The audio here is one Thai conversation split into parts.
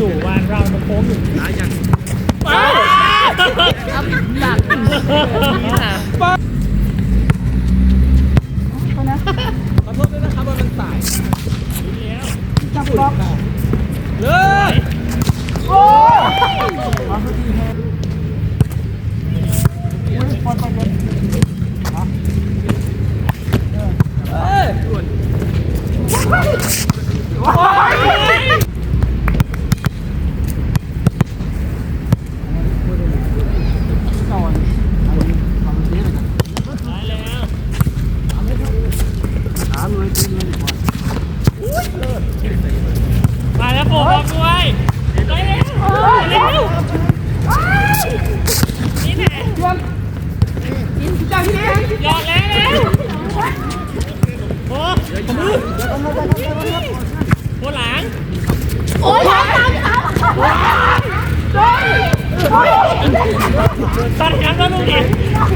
ดุวันเรามัโค้งอยู่นะยังป้าครับดักนี่ค่ะป้าขอโทษด้วยนะครับว่ามันสายจับบล็อก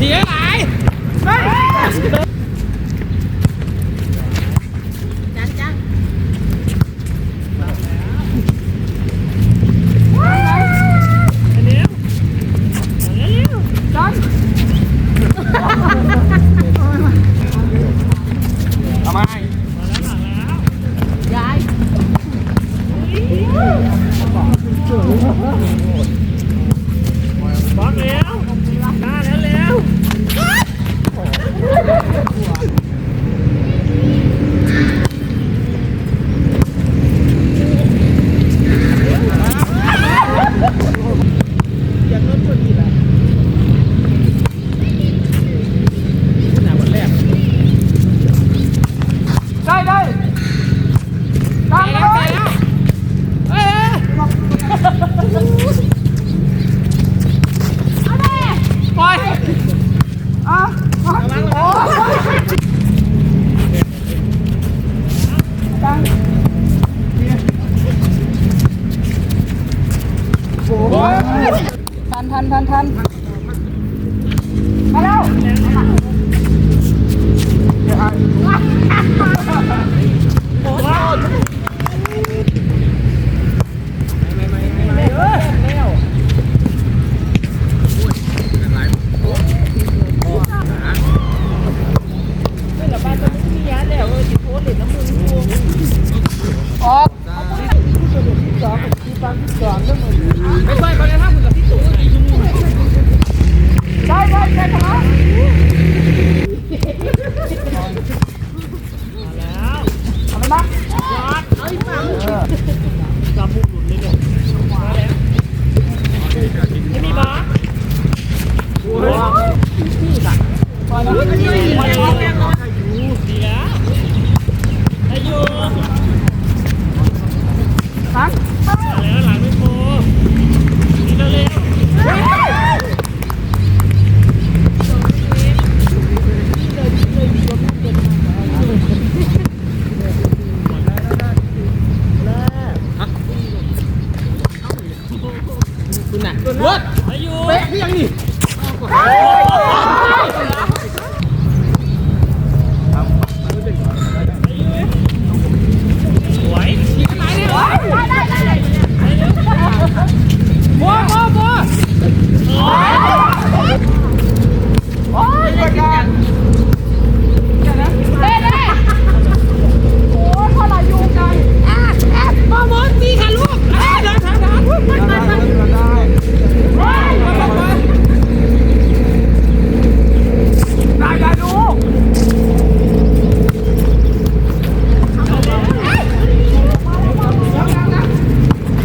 Yeah! ทันทันทันทันมาแล้ว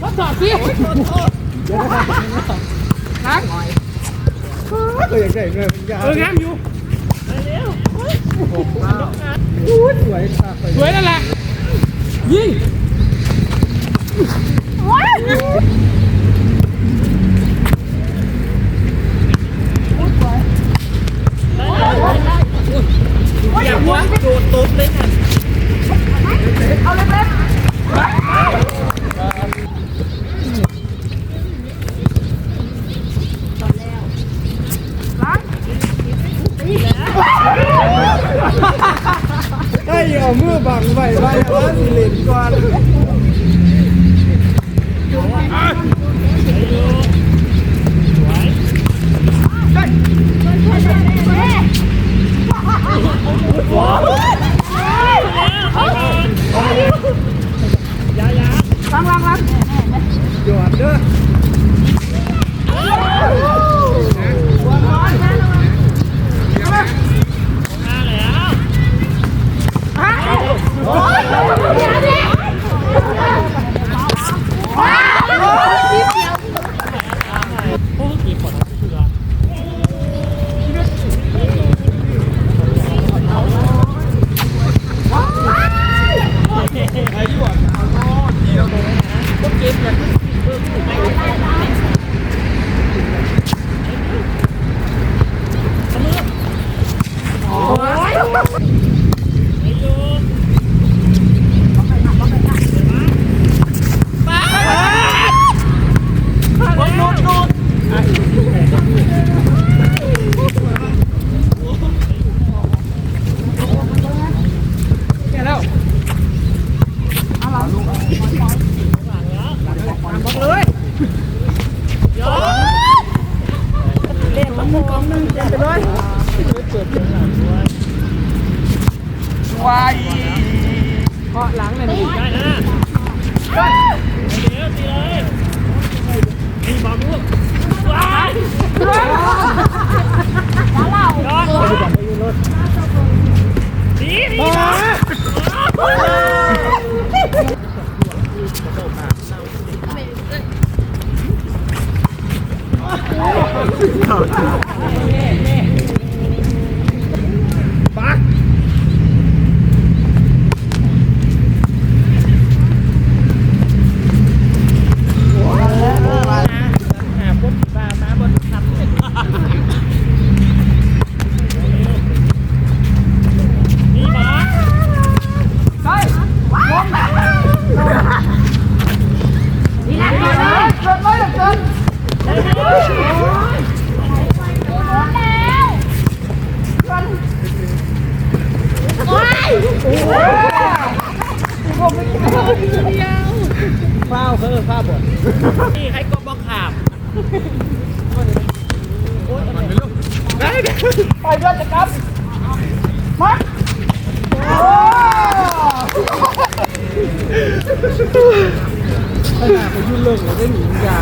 ทดสอบสิก็อยากได้เงินยาเอองามอยู่สวยค่ะสวยนั่นแหละยิง อย่าหัวโดดตบเลยค่ะ ให้ เอามือบังไว้ไว้แล้วสิเล่นก่อนล้างล้างล้างหยอดเด้อ แค่แล้ว วายเกาะหลังเลยนี่ข้าวเขาเออข้าวบดนี่ ให้ก็บอกขาบได้เด้อปล่อยเลือดจะกลับมาขนาดไปยุ่งเรื่องเลยได้หนียา